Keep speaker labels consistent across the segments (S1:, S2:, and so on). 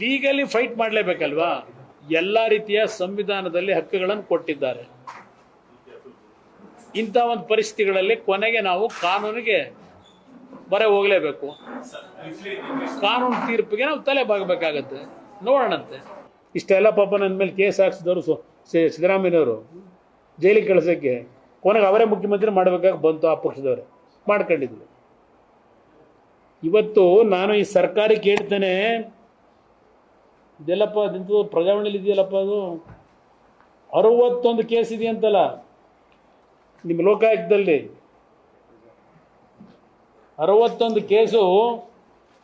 S1: Legally fight ಮಾಡಲೇಬೇಕಲ್ವಾ? ಎಲ್ಲ ರೀತಿಯ ಸಂವಿಧಾನದಲ್ಲಿ ಹಕ್ಕುಗಳನ್ನು ಕೊಟ್ಟಿದ್ದಾರೆ. ಇಂಥ ಒಂದು ಪರಿಸ್ಥಿತಿಗಳಲ್ಲಿ ಕೊನೆಗೆ ನಾವು ಕಾನೂನಿಗೆ ಬರೆ ಹೋಗಲೇಬೇಕು. ಕಾನೂನು ತೀರ್ಪಿಗೆ ನಾವು ತಲೆ ಬಾಗಬೇಕಾಗತ್ತೆ. ನೋಡೋಣಂತೆ. ಇಷ್ಟೆಲ್ಲ ಪಾಪ ನನ್ನ ಮೇಲೆ ಕೇಸ್ ಹಾಕ್ಸಿದವರು ಸಿದ್ದರಾಮಯ್ಯನವರು. ಜೈಲಿಗೆ ಕಳಿಸೋಕ್ಕೆ ಕೊನೆಗೆ ಅವರೇ ಮುಖ್ಯಮಂತ್ರಿ ಮಾಡಬೇಕಾಗಿ ಬಂತು ಆ ಪಕ್ಷದವರೇ. ಮಾಡ್ಕೊಂಡಿದ್ರು ಇವತ್ತು ನಾನು ಈ ಸರ್ಕಾರಕ್ಕೆ ಕೇಳ್ತೇನೆ ಇದೆಲ್ಲಪ್ಪ, ನಿಂತು ಪ್ರಜಾವಣೆಯಲ್ಲಿ ಇದೆಯಲ್ಲಪ್ಪ ಅದು? ಅರವತ್ತೊಂದು ಕೇಸ್ ಇದೆಯಂತಲ್ಲ, ನಿಮ್ಮ ಲೋಕಾಯುಕ್ತದಲ್ಲಿ. ಅರವತ್ತೊಂದು ಕೇಸು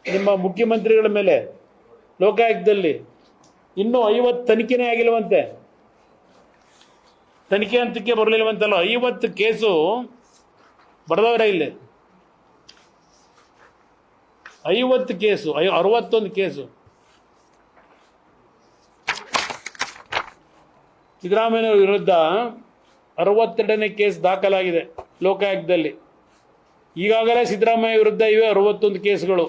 S1: ನಿಮ್ಮ ಮುಖ್ಯಮಂತ್ರಿಗಳ ಮೇಲೆ, ಲೋಕಾಯುಕ್ತದಲ್ಲಿ. ಇನ್ನೂ ಐವತ್ತು ತನಿಖೆನೇ ಆಗಿಲ್ಲವಂತೆ. ತನಿಖೆ ಹಂತಕ್ಕೆ ಬರಲಿಲ್ಲವಂತಲ್ಲ, ಐವತ್ತು ಕೇಸು ಬರೆದವರೇ ಇಲ್ಲಿ. ಐವತ್ತು ಕೇಸು, ಐ ಅರವತ್ತೊಂದು ಕೇಸು. ಸಿದ್ದರಾಮಯ್ಯ ವಿರುದ್ಧ ಅರವತ್ತೆರಡನೇ ಕೇಸ್ ದಾಖಲಾಗಿದೆ ಲೋಕಾಯುಕ್ತದಲ್ಲಿ. ಈಗಾಗಲೇ ಸಿದ್ದರಾಮಯ್ಯ ವಿರುದ್ಧ ಇವೆ ಅರವತ್ತೊಂದು ಕೇಸುಗಳು.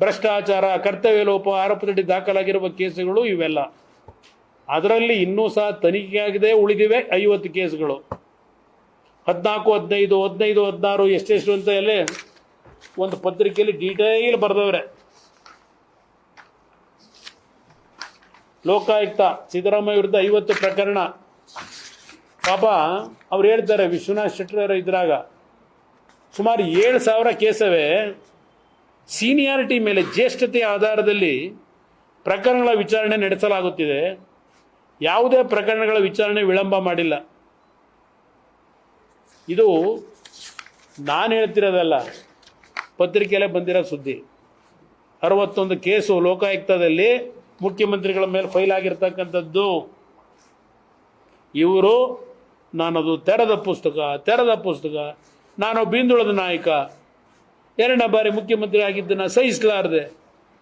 S1: ಭ್ರಷ್ಟಾಚಾರ ಕರ್ತವ್ಯ ಲೋಪ ಆರೋಪದಡಿ ದಾಖಲಾಗಿರುವ ಕೇಸುಗಳು ಇವೆಲ್ಲ. ಅದರಲ್ಲಿ ಇನ್ನೂ ಸಹ ತನಿಖೆಯಾಗದೆ, ಉಳಿದಿವೆ ಐವತ್ತು ಕೇಸುಗಳು. ಹದಿನಾಲ್ಕು, ಹದಿನೈದು ಹದಿನೈದು, ಹದಿನಾರು ಎಷ್ಟೆಷ್ಟು ಅಂತ ಎಲ್ಲ ಒಂದು ಪತ್ರಿಕೆಯಲ್ಲಿ ಡೀಟೇಲ್ ಬರೆದವ್ರೆ. ಲೋಕಾಯುಕ್ತ ಸಿದ್ದರಾಮಯ್ಯ ವಿರುದ್ಧ ಐವತ್ತು ಪ್ರಕರಣ. ಪಾಪ ಅವ್ರು ಹೇಳ್ತಾರೆ, ವಿಶ್ವನಾಥ್ ಶೆಟ್ಟರ್ ಇದ್ರಾಗ ಸುಮಾರು ಏಳು ಸಾವಿರ ಕೇಸವೇ ಸೀನಿಯಾರಿಟಿ ಮೇಲೆ ಜ್ಯೇಷ್ಠತೆಯ ಆಧಾರದಲ್ಲಿ ಪ್ರಕರಣಗಳ ವಿಚಾರಣೆ ನಡೆಸಲಾಗುತ್ತಿದೆ. ಯಾವುದೇ ಪ್ರಕರಣಗಳ ವಿಚಾರಣೆ ವಿಳಂಬ ಮಾಡಿಲ್ಲ. ಇದು ನಾನು ಹೇಳ್ತಿರೋದಲ್ಲ, ಪತ್ರಿಕೆಯಲ್ಲೇ ಬಂದಿರೋ ಸುದ್ದಿ. ಅರವತ್ತೊಂದು ಕೇಸು ಲೋಕಾಯುಕ್ತದಲ್ಲಿ ಮುಖ್ಯಮಂತ್ರಿಗಳ ಮೇಲೆ ಫೈಲ್ ಆಗಿರ್ತಕ್ಕಂಥದ್ದು. ಇವರು, ನಾನದು ತೆರೆದ ಪುಸ್ತಕ ತೆರೆದ ಪುಸ್ತಕ, ನಾನು ಬೀಂದುಳದ ನಾಯಕ, ಎರಡನೇ ಬಾರಿ ಮುಖ್ಯಮಂತ್ರಿ ಆಗಿದ್ದನ್ನು ಸಹಿಸಲಾರದೆ,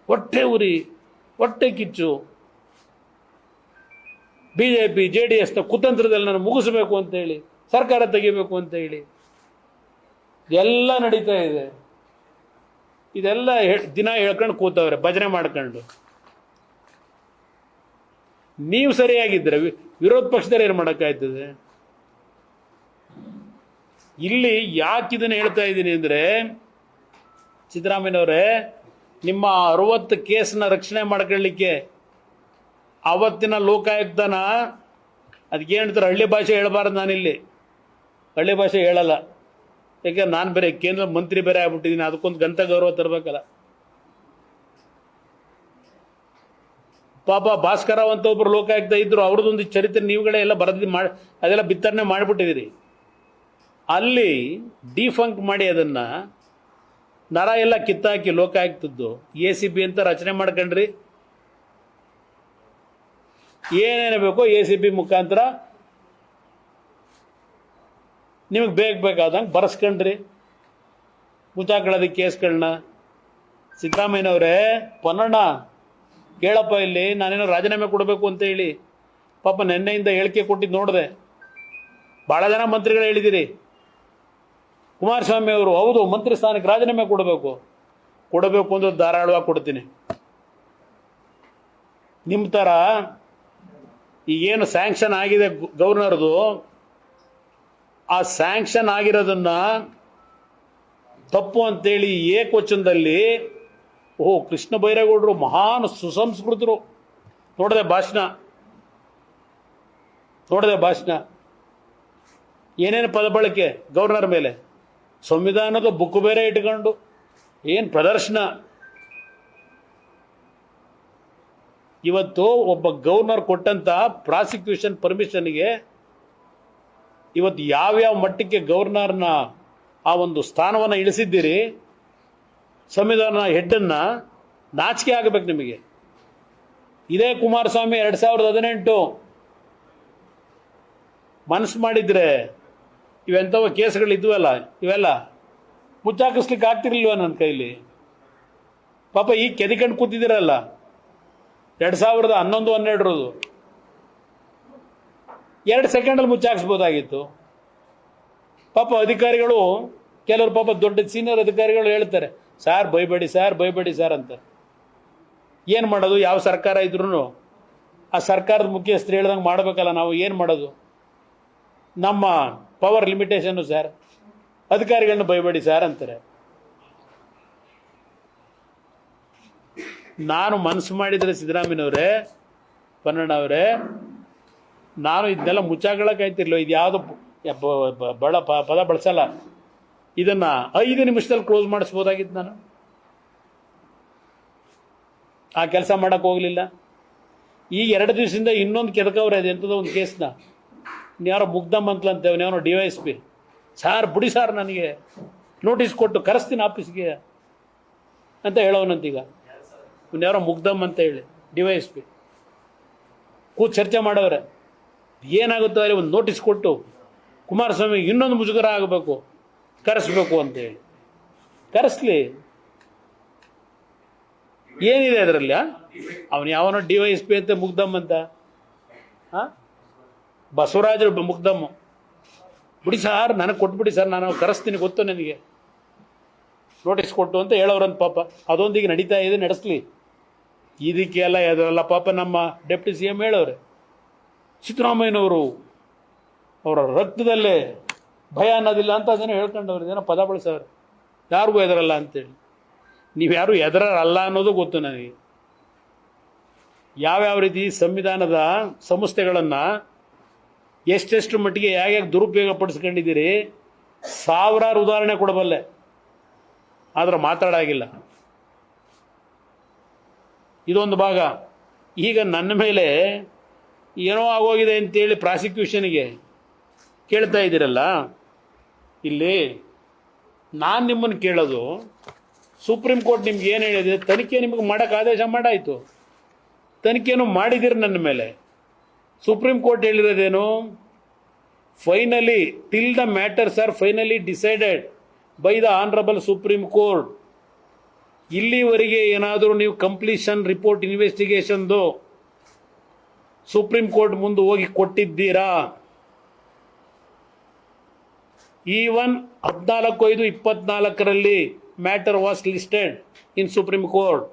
S1: ಹೊಟ್ಟೆ ಉರಿ, ಹೊಟ್ಟೆ ಕಿಚ್ಚು. B J P J D ಎಸ್ನ ಕುತಂತ್ರದಲ್ಲಿ ನಾನು ಮುಗಿಸ್ಬೇಕು ಅಂತೇಳಿ, ಸರ್ಕಾರ ತೆಗಿಬೇಕು ಅಂತ ಹೇಳಿ ಎಲ್ಲ ನಡೀತಾ ಇದೆ. ಇದೆಲ್ಲ ದಿನ ಹೇಳ್ಕೊಂಡು ಕೂತವ್ರೆ, ಭಜನೆ ಮಾಡ್ಕೊಂಡು. ನೀವು ಸರಿಯಾಗಿದ್ದರೆ ವಿರೋಧ ಪಕ್ಷದಲ್ಲಿ ಏನು ಮಾಡೋಕ್ಕಾಯ್ತದೆ? ಇಲ್ಲಿ ಯಾಕೆ ಇದನ್ನು ಹೇಳ್ತಾ ಇದ್ದೀನಿ ಅಂದರೆ ಸಿದ್ದರಾಮಯ್ಯನವರೇ, ನಿಮ್ಮ ಅರವತ್ತು ಕೇಸನ್ನ ರಕ್ಷಣೆ ಮಾಡ್ಕೊಳ್ಳಿಕ್ಕೆ ಅವತ್ತಿನ ಲೋಕಾಯುಕ್ತನ ಅದಕ್ಕೆ ಹೇಳ್ತಾರೆ, ಹಳ್ಳಿ ಭಾಷೆ ಹೇಳಬಾರ್ದು ನಾನಿಲ್ಲಿ. ಹಳ್ಳಿ ಭಾಷೆ ಹೇಳಲ್ಲ. ಯಾಕೆ, ನಾನು ಬೇರೆ ಕೇಂದ್ರ ಮಂತ್ರಿ ಬೇರೆ ಆಗ್ಬಿಟ್ಟಿದ್ದೀನಿ ಅದಕ್ಕೊಂದು ಗಂತ ಗೌರವ ತರಬೇಕಲ್ಲ. ಪಾಪ ಭಾಸ್ಕರ ಅಂತ ಒಬ್ಬರು ಲೋಕಾಯುಕ್ತ ಇದ್ರು, ಅವ್ರದ್ದೊಂದು ಚರಿತ್ರೆ ನೀವುಗಳೇ ಎಲ್ಲ ಬರೆದು ಮಾಡಿ ಅದೆಲ್ಲ ಬಿತ್ತರಣೆ ಮಾಡಿಬಿಟ್ಟಿದ್ದೀರಿ. ಅಲ್ಲಿ ಡಿಫಂಕ್ ಮಾಡಿ ಅದನ್ನು ನರ ಎಲ್ಲ ಕಿತ್ತಾಕಿ ಲೋಕಾಯುಕ್ತದ್ದು. ಎ ಸಿ ಬಿ ಅಂತ ರಚನೆ ಮಾಡ್ಕೊಂಡ್ರಿ. ಏನೇನು ಬೇಕೋ ಎ ಸಿ ಬಿ ಮುಖಾಂತರ ನಿಮಗೆ ಬೇಕು ಬೇಕಾದಂಗೆ ಬರೆಸ್ಕೊಂಡ್ರಿ. ಮುಚ್ಚಾಕೊಳ್ಳೋದಕ್ಕೆ ಕೇಸ್ಗಳನ್ನ. ಸಿದ್ದರಾಮಯ್ಯನವರೇ, ಪೊನ್ನಣ್ಣ. ಕೇಳಪ್ಪ ಇಲ್ಲಿ, ನಾನೇನೋ ರಾಜೀನಾಮೆ ಕೊಡಬೇಕು ಅಂತ ಹೇಳಿ. ಪಾಪ ನಿನ್ನೆಯಿಂದ ಹೇಳಿಕೆ ಕೊಟ್ಟಿದ್ದು ನೋಡಿದೆ. ಭಾಳ ಜನ ಮಂತ್ರಿಗಳು ಹೇಳಿದ್ದೀರಿ ಕುಮಾರಸ್ವಾಮಿ ಅವರು, ಹೌದು, ಮಂತ್ರಿ ಸ್ಥಾನಕ್ಕೆ ರಾಜೀನಾಮೆ ಕೊಡಬೇಕು. ಕೊಡಬೇಕು ಅಂದ್ರೆ ಧಾರಾಳವಾಗಿ ಕೊಡ್ತೀನಿ. ನಿಮ್ಮ ಥರ ಏನು ಸ್ಯಾಂಕ್ಷನ್ ಆಗಿದೆ ಗವರ್ನರ್ದು ಆ ಸ್ಯಾಂಕ್ಷನ್ ಆಗಿರೋದನ್ನ ತಪ್ಪು ಅಂತೇಳಿ ಏಕವಚನದಲ್ಲಿ ಓಹೋ ಕೃಷ್ಣ ಬೈರೇಗೌಡರು ಮಹಾನ್ ಸುಸಂಸ್ಕೃತರು. ನೋಡದೆ ಭಾಷಣ? ನೋಡಿದೆ ಭಾಷಣ? ಏನೇನು ಪದ ಬಳಕೆ ಗವರ್ನರ್ ಮೇಲೆ? ಸಂವಿಧಾನದ ಬುಕ್ ಬೇರೆ ಇಟ್ಕೊಂಡು ಏನು ಪ್ರದರ್ಶನ? ಇವತ್ತು ಒಬ್ಬ ಗವರ್ನರ್ ಕೊಟ್ಟಂತ ಪ್ರಾಸಿಕ್ಯೂಷನ್ ಪರ್ಮಿಷನ್ಗೆ ಇವತ್ತು ಯಾವ್ಯಾವ ಮಟ್ಟಕ್ಕೆ ಗವರ್ನರ್ನ ಆ ಒಂದು ಸ್ಥಾನವನ್ನು ಇಳಿಸಿದ್ದೀರಿ ಸಂವಿಧಾನ ಹೆಡ್ಡನ್ನು ನಾಚಿಕೆ ಆಗಬೇಕು ನಿಮಗೆ. ಇದೇ ಕುಮಾರಸ್ವಾಮಿ ಎರಡು ಸಾವಿರದ ಹದಿನೆಂಟು. ಮನಸ್ಸು ಮಾಡಿದ್ರೆ ಇವೆಂಥವ ಕೇಸ್ಗಳು ಇದ್ವಲ್ಲ ಇವೆಲ್ಲ ಮುಚ್ಚಾಕಿಸ್ಲಿಕ್ಕೆ ಆಗ್ತಿರ್ಲಿಲ್ವ ನನ್ನ ಕೈಲಿ? ಪಾಪ ಈ ಕೆದಿಕೊಂಡು ಕೂತಿದ್ದೀರಲ್ಲ, ಎರಡು ಸಾವಿರದ ಹನ್ನೊಂದು, ಹನ್ನೆರಡರದು. ಎರಡು ಸೆಕೆಂಡಲ್ಲಿ ಮುಚ್ಚಾಕಿಸ್ಬೋದಾಗಿತ್ತು. ಪಾಪ ಅಧಿಕಾರಿಗಳು, ಕೆಲವರು ಪಾಪ ದೊಡ್ಡ ಸೀನಿಯರ್ ಅಧಿಕಾರಿಗಳು ಹೇಳ್ತಾರೆ ಸಾರ್ ಬೈಬೇಡಿ ಸಾರ್ ಬೈಬೇಡಿ ಸಾರ್ ಅಂತ. ಏನು ಮಾಡೋದು? ಯಾವ ಸರ್ಕಾರ ಇದ್ರೂ ಆ ಸರ್ಕಾರದ ಮುಖ್ಯಸ್ಥರು ಹೇಳ್ದಂಗೆ ಮಾಡಬೇಕಲ್ಲ ನಾವು, ಏನು ಮಾಡೋದು? ನಮ್ಮ ಪವರ್ ಲಿಮಿಟೇಷನ್ನು ಸರ್ ಅಧಿಕಾರಿಗಳನ್ನ ಬೈಬೇಡಿ ಸರ್ ಅಂತಾರೆ. ನಾನು ಮನಸ್ಸು ಮಾಡಿದರೆ ಸಿದ್ದರಾಮಯ್ಯನವರೇ, ಪನ್ನಣ್ಣವರೇ, ನಾನು ಇದನ್ನೆಲ್ಲ ಮುಚ್ಚಾಗಳಕ್ಕಾಯ್ತಿರ್ಲಿಲ್ಲ ಇದು ಯಾವುದು ಬಳ ಪದ ಬಳಸಲ್ಲ. ಇದನ್ನು ಐದು ನಿಮಿಷದಲ್ಲಿ ಕ್ಲೋಸ್ ಮಾಡಿಸ್ಬೋದಾಗಿತ್ತು ನಾನು. ಆ ಕೆಲಸ ಮಾಡೋಕೆ ಹೋಗಲಿಲ್ಲ. ಈಗ ಎರಡು ದಿವಸದಿಂದ ಇನ್ನೊಂದು ಕೆದಕವ್ರೆ ಅದು ಎಂಥದೋ ಒಂದು ಕೇಸ್ನ. ಯಾರೋ ಮುಗ್ಧಮ್ ಅಂತಲಂತೆ ಅವನು D Y S P. Sir, ಬಿಡಿ ಸಾರ್ ನನಗೆ ನೋಟಿಸ್ ಕೊಟ್ಟು ಕರೆಸ್ತೀನಿ ಆಫೀಸ್ಗೆ ಅಂತ ಹೇಳೋನಂತೀಗ ಯಾರೋ ಮುಗ್ಧಮ್ ಅಂತ ಹೇಳಿ, ಡಿ ವೈ ಎಸ್ ಪಿ. ಕೂತ್ ಚರ್ಚೆ ಮಾಡೋರೆ ಏನಾಗುತ್ತೋ ಅಲ್ಲಿ ಒಂದು ನೋಟಿಸ್ ಕೊಟ್ಟು ಕುಮಾರಸ್ವಾಮಿ ಇನ್ನೊಂದು ಮುಜುಗರ ಆಗಬೇಕು. ಕರೆಸ್ಬೇಕು ಅಂತೇಳಿ ಕರೆಸ್ಲಿ. ಏನಿದೆ ಅದರಲ್ಲಿ ಅವನು ಯಾವನೋ ಡಿ ವೈ ಎಸ್ ಪಿ ಅಂತ ಮುಗ್ದಮ್ ಅಂತ. ಹಾಂ ಬಸವರಾಜರು ಮುಗ್ದಮ್ಮ ಬಿಡಿ ಸರ್, ನನಗೆ ಕೊಟ್ಬಿಡಿ ಸರ್, ನಾನು ಕರೆಸ್ತೀನಿ, ಗೊತ್ತು ನನಗೆ. ನೋಟಿಸ್ ಕೊಟ್ಟು ಅಂತ ಹೇಳೋರಂತ ಪಾಪ. ಅದೊಂದಿಗೆ ನಡೀತಾ ಇದೆ, ನಡೆಸ್ಲಿ. ಇದಕ್ಕೆಲ್ಲ ಅದರಲ್ಲ ಪಾಪ ನಮ್ಮ ಡೆಪ್ಟಿ ಸಿ ಎಂ ಹೇಳೋರೆ. ಸಿದ್ದರಾಮಯ್ಯನವರು ಅವರ ರಕ್ತದಲ್ಲೇ ಭಯ ಅನ್ನೋದಿಲ್ಲ ಅಂತ ಅದನ್ನು ಹೇಳ್ಕೊಂಡವ್ರು. ಏನೋ ಪದ ಬಳಸೋರು. ಯಾರಿಗೂ ಎದರಲ್ಲ ಅಂತೇಳಿ. ನೀವು ಯಾರು ಎದರಲ್ಲ ಅನ್ನೋದು ಗೊತ್ತು ನನಗೆ. ಯಾವ್ಯಾವ ರೀತಿ ಸಂವಿಧಾನದ ಸಂಸ್ಥೆಗಳನ್ನು ಎಷ್ಟೆಷ್ಟು ಮಟ್ಟಿಗೆ ಹೇಗೆ ದುರುಪಯೋಗ ಪಡಿಸ್ಕೊಂಡಿದ್ದೀರಿ ಸಾವಿರಾರು ಉದಾಹರಣೆ ಕೊಡಬಲ್ಲೆ. ಆದರೆ ಮಾತಾಡಾಗಿಲ್ಲ. ಇದೊಂದು ಭಾಗ. ಈಗ ನನ್ನ ಮೇಲೆ ಏನೋ ಆಗೋಗಿದೆ ಅಂತೇಳಿ ಪ್ರಾಸಿಕ್ಯೂಷನ್ಗೆ ಕೇಳ್ತಾ ಇದ್ದೀರಲ್ಲ ಇಲ್ಲಿ ನಾನು ನಿಮ್ಮನ್ನು ಕೇಳೋದು ಸುಪ್ರೀಂ ಕೋರ್ಟ್ ನಿಮ್ಗೆ ಏನು ಹೇಳಿದೆ? ತನಿಖೆ ನಿಮಗೆ ಮಾಡೋಕ್ಕೆ ಆದೇಶ ಮಾಡಾಯಿತು. ತನಿಖೆನೂ ಮಾಡಿದ್ದೀರಿ ನನ್ನ ಮೇಲೆ. Supreme Court ಹೇಳಿರೋದೇನು? Finally till the matters are finally decided by the honourable Supreme Court ಇಲ್ಲಿವರೆಗೆ ಏನಾದರೂ ನೀವು ಕಂಪ್ಲೀಷನ್ ರಿಪೋರ್ಟ್ ಇನ್ವೆಸ್ಟಿಗೇಷನ್ದು ಸುಪ್ರೀಂ ಕೋರ್ಟ್ ಮುಂದೆ ಹೋಗಿ ಕೊಟ್ಟಿದ್ದೀರಾ? ಈವನ್ ಹದಿನಾಲ್ಕು ಐದು ಇಪ್ಪತ್ನಾಲ್ಕರಲ್ಲಿ matter was listed in Supreme Court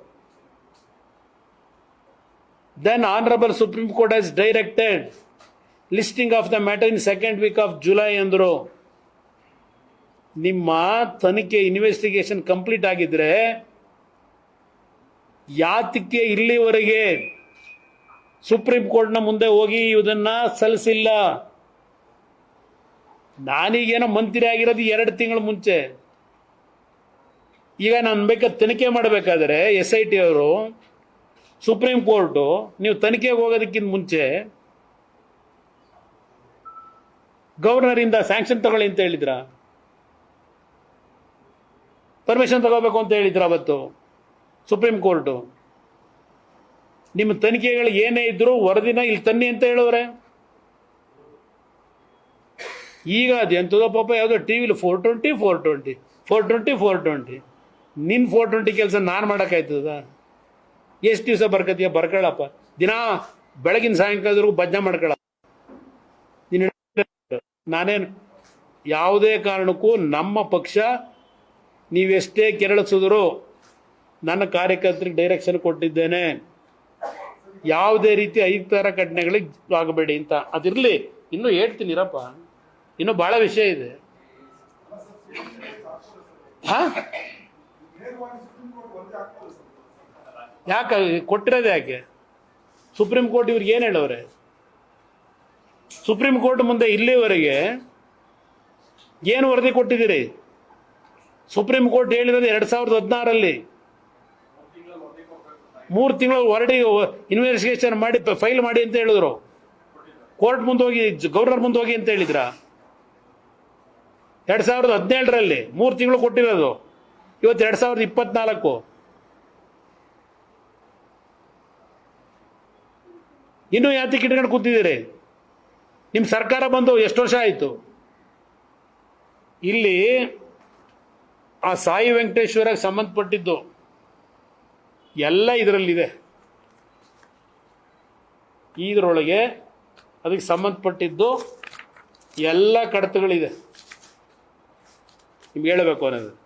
S1: then honourable Supreme Court has directed listing of the matter in second week of July ಅಂದರು. ನಿಮ್ಮ ತನಿಖೆ ಇನ್ವೆಸ್ಟಿಗೇಷನ್ ಕಂಪ್ಲೀಟ್ ಆಗಿದ್ರೆ ಯಾತಕ್ಕೆ ಇಲ್ಲಿವರೆಗೆ ಸುಪ್ರೀಂ ಕೋರ್ಟ್ನ ಮುಂದೆ ಹೋಗಿ ಇದನ್ನು ಸಲ್ಲಿಸಿಲ್ಲ? ನಾನೀಗೇನೋ ಮಂತ್ರಿ ಆಗಿರೋದು ಎರಡು ತಿಂಗಳ ಮುಂಚೆ. ಈಗ ನಾನು ಬೇಕಾದ ತನಿಖೆ ಮಾಡಬೇಕಾದ್ರೆ ಎಸ್ ಐ ಟಿ ಅವರು, ಸುಪ್ರೀಂ ಕೋರ್ಟು, ನೀವು ತನಿಖೆಗೆ ಹೋಗೋದಕ್ಕಿಂತ ಮುಂಚೆ ಗವರ್ನರಿಂದ ಸ್ಯಾಂಕ್ಷನ್ ತಗೊಳ್ಳಿ ಅಂತ ಹೇಳಿದ್ರ? ಪರ್ಮಿಷನ್ ತಗೋಬೇಕು ಅಂತ ಹೇಳಿದ್ರ ಅವತ್ತು ಸುಪ್ರೀಂ ಕೋರ್ಟು? ನಿಮ್ಮ ತನಿಖೆಗಳು ಏನೇ ಇದ್ರು ವರದಿನ ಇಲ್ಲಿ ತನ್ನಿ ಅಂತ ಹೇಳೋರೆ ಈಗ ಅದು ಎಂಥದೋ ಪಾಪ, ಯಾವುದೋ ಟಿ ವಿಲಿ four twenty four twenty four twenty four twenty ನಿನ್ನ ಫೋರ್ ಟ್ವೆಂಟಿ ಕೆಲಸ ನಾನು ಮಾಡೋಕ್ಕಾಯ್ತದ? ಎಷ್ಟು ದಿವಸ ಬರ್ಕತೀಯ ಬರ್ಕೊಳ್ಳಪ್ಪ ದಿನ ಬೆಳಗಿನ ಸಾಯಂಕಾಲದವರೆಗೂ ಭಜನೆ ಮಾಡ್ಕೊಳ್ಳ ನೀನು ನಾನೇನು ಯಾವುದೇ ಕಾರಣಕ್ಕೂ ನಮ್ಮ ಪಕ್ಷ ನೀವೆಷ್ಟೇ ಕೆರಳಿಸಿದ್ರು ನನ್ನ ಕಾರ್ಯಕರ್ತರಿಗೆ ಡೈರೆಕ್ಷನ್ ಕೊಟ್ಟಿದ್ದೇನೆ. ಯಾವುದೇ ರೀತಿ ಐದು ಥರ ಘಟನೆಗಳಿಗೆ ಆಗಬೇಡಿ ಅಂತ. ಅದಿರಲಿ, ಇನ್ನೂ ಹೇಳ್ತೀನಿ, ಇರಪ್ಪ. ಇನ್ನೂ ಭಾಳ ವಿಷಯ ಇದೆ. ಹಾ? ಯಾಕೆ, ಕೊಟ್ಟಿರೋದು ಯಾಕೆ? ಸುಪ್ರೀಂ ಕೋರ್ಟ್ ಇವ್ರಿಗೆ ಏನು ಹೇಳವ್ರೆ? ಸುಪ್ರೀಂ ಕೋರ್ಟ್ ಮುಂದೆ ಇಲ್ಲಿವರೆಗೆ ಏನು ವರದಿ ಕೊಟ್ಟಿದ್ದೀರಿ? ಸುಪ್ರೀಂ ಕೋರ್ಟ್ ಹೇಳಿರೋದು ಎರಡು ಸಾವಿರದ ಹದಿನಾರಲ್ಲಿ. ಮೂರು ತಿಂಗಳು ಹೊರಡಿ ಇನ್ವೆಸ್ಟಿಗೇಷನ್ ಮಾಡಿ, ಫೈಲ್ ಮಾಡಿ ಅಂತ ಹೇಳಿದ್ರು. ಕೋರ್ಟ್ ಮುಂದೆ ಹೋಗಿ, ಗವರ್ನರ್ ಮುಂದೆ ಹೋಗಿ ಅಂತ ಹೇಳಿದ್ರ? ಎರಡು ಸಾವಿರದ ಹದಿನೇಳರಲ್ಲಿ ಮೂರು ತಿಂಗಳು ಕೊಟ್ಟಿರೋದು. ಇವತ್ತು ಎರಡು ಸಾವಿರದ ಇಪ್ಪತ್ನಾಲ್ಕು. ಇನ್ನೂ ಯಾತಿ ಇಟ್ಕೊಂಡು ಕೂತಿದ್ದೀರಿ? ನಿಮ್ಮ ಸರ್ಕಾರ ಬಂದು ಎಷ್ಟು ವರ್ಷ ಆಯಿತು? ಇಲ್ಲಿ ಆ ಸಾಯಿ ವೆಂಕಟೇಶ್ವರಕ್ಕೆ ಸಂಬಂಧಪಟ್ಟಿದ್ದು ಎಲ್ಲ ಇದರಲ್ಲಿದೆ. ಇದರೊಳಗೆ ಅದಕ್ಕೆ ಸಂಬಂಧಪಟ್ಟಿದ್ದು ಎಲ್ಲ ಕಡತಗಳಿದೆ. ನಿಮ್ಗೆ ಹೇಳಬೇಕು ಅನ್ನೋದು.